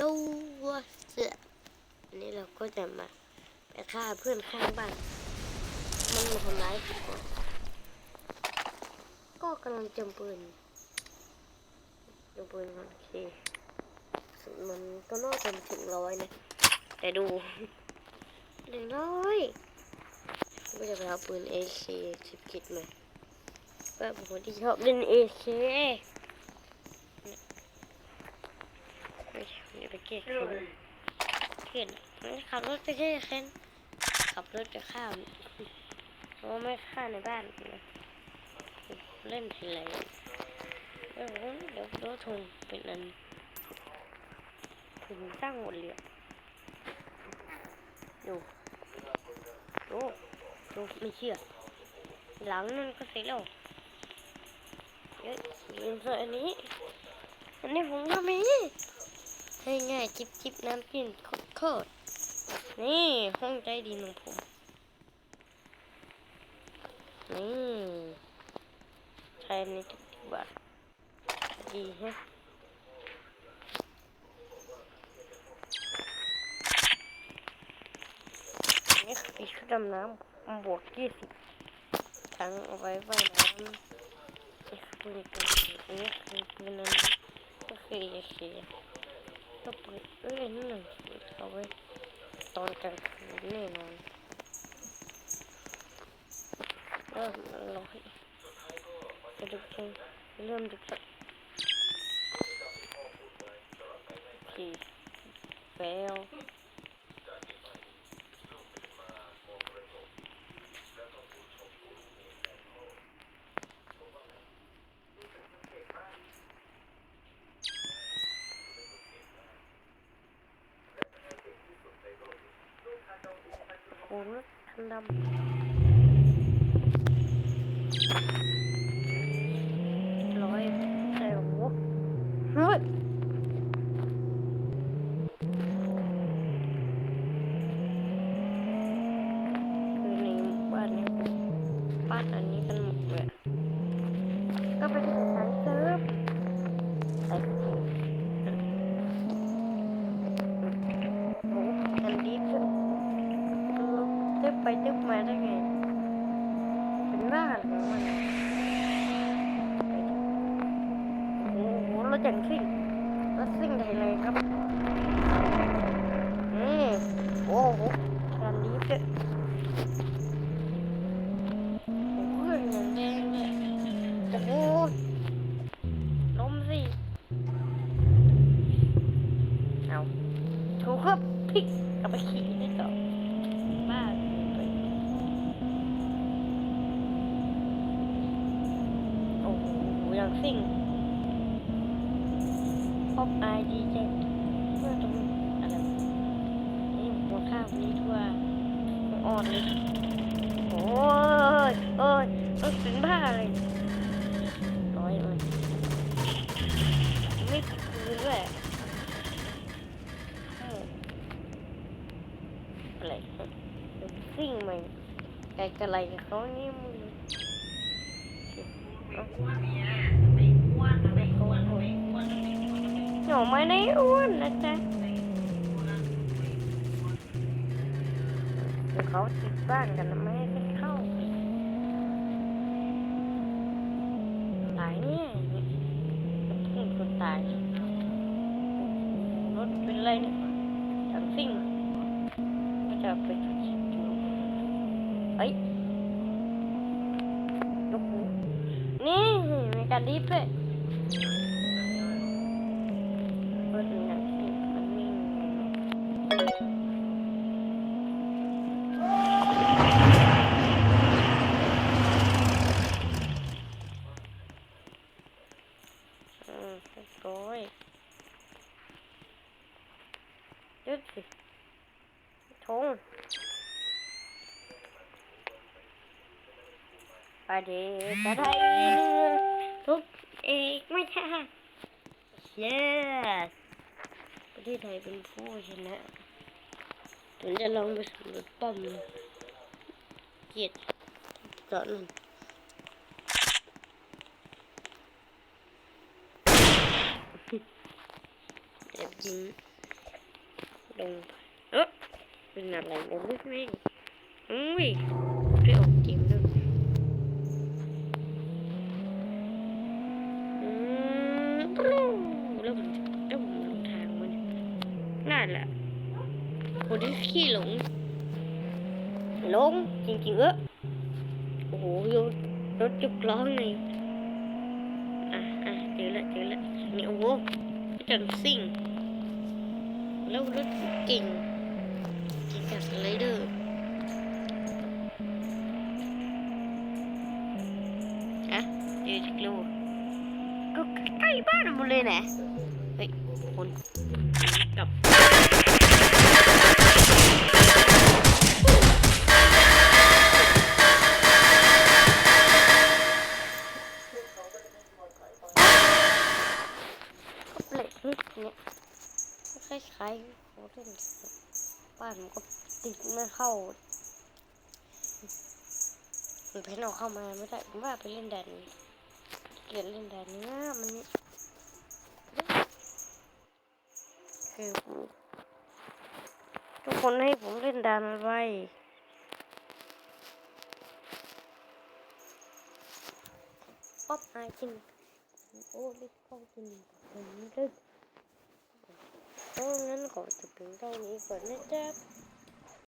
ลูเสือนนี้เราก็จะมาไปฆ่าเพื่อนข้างบ้าน มันมาทำร้ายผมก่อนก็กำลังจำปืนจำปืนโอเคมันก็น่าจะถึงร้อยนะ แต่ดูเด็กน้อยก็จะไปเอาปืน AK สิบกิดมาก็เป็นคนที่ชอบเล่น AK ไม่ใช่อย่าไปเกลียดเคนเคนมันขับรถไปเที่เคนขับรถไปข้ามเพราะไม่ฆ่าในบ้านนะเล่นทีไรเดี๋ยวเดี๋ยวเดี๋ยวทงเป็นอันถึงสร้างหมดเลยดูดูดูไม่เชื่อ หลังนั่นก็เสร็จแล้วเฮ้ยลืมใส่อันนี้ อันนี้ผมก็มี ง่ายจิบจิบน้ำกินโคตรนี่ห้องใจดีของผม นี่ใช้อันนี้ทุกบาทดีฮะนี่คือชุดดำน้ำบวกยี่สิบทั้งเอาไว้ว่ายน้ำนี่คือปืนนี่คือปืนนั้นก็คือเอเค ก็เปิดเอ้ยนี่หนึ่งเอาไว้ตอนกลางคืนแน่นอนเริ่มร้อยกระดูกเองเริ่มดึกสักทีแฟลโอ้โโหรถจังซิ่งรถซิ่งไทยเลยครับนี่โอ้โหคันนี้เจ๊โอ้โหเงินแดงเลยโอ้โหล้มสิเอาถูกครับพลิกกลับไปขี่ได้ต่อบ้าไปโอ้โหยังซิ่ง พบไอดีเจเมื่อตรงอะไรนี่หัวข้าวนี้ทั่วอ่อนเลยโอ้ยโอ้ยเอ้ยเป็นบ้าเลยร้อยเลยไม่คืนด้วยอะไรสิ่งไหม่ไกลกระไรกับเขานี่มึง ไม่ได้อ้วนนะจ๊ะเดี๋ยวเขาติดบ้านกันนะไม่ให้เข้าตายเนี่ยเห็นคนตายรถเป็นไรเนี่ยทั้งซิ่งก็จะไปดูเฮ้ยยกหูนี่มีการดีฟด้วยเปิดหนังสิมันมีอืมเรียบร้อย ยึดสิทงประเดี๋ยวจะได้ทุกเอกไม่ใช่ yes ประเทศไทยเป็นผู้ชนะผมจะลองไปสำรวจป้อมเกียรติเจาะนั่นแอบยิง ลงไปเอ๊ะเป็นอะไรเนี่ยไม่ไม่อุ้ยไปออกเกมด้วยอืมแล้วผมแล้วผมลงทางมันนั่นแหละคนที่ขี้หลงหลงจริงๆเออโอ้โหโยนรถยกล้อไงอะอะเจอละเจอละนี่โอ้โหจังซิ่ง แล้วรถเก่งเก่งจากสไลเดอร์ฮะเจอจักรโลก็ใกล้บ้านหมดเลยนะเฮ้ยคนกับก็เลกนิดเนี่ย คล้ายๆโมเดลบ้านมันก็ติดไม่เข้ามันเพนเอาเข้ามาไม่ได้ผมว่าไปเล่นแดนเกลียดเล่นแดนนี้นะมันนี่คือทุกคนให้ผมเล่นแดนอะไรป๊อปไอจินโอ้ล่นกล้องจินผมเล่น เพราะงั้นขอจบเพียงเท่านี้ก่อนนะจ๊ะ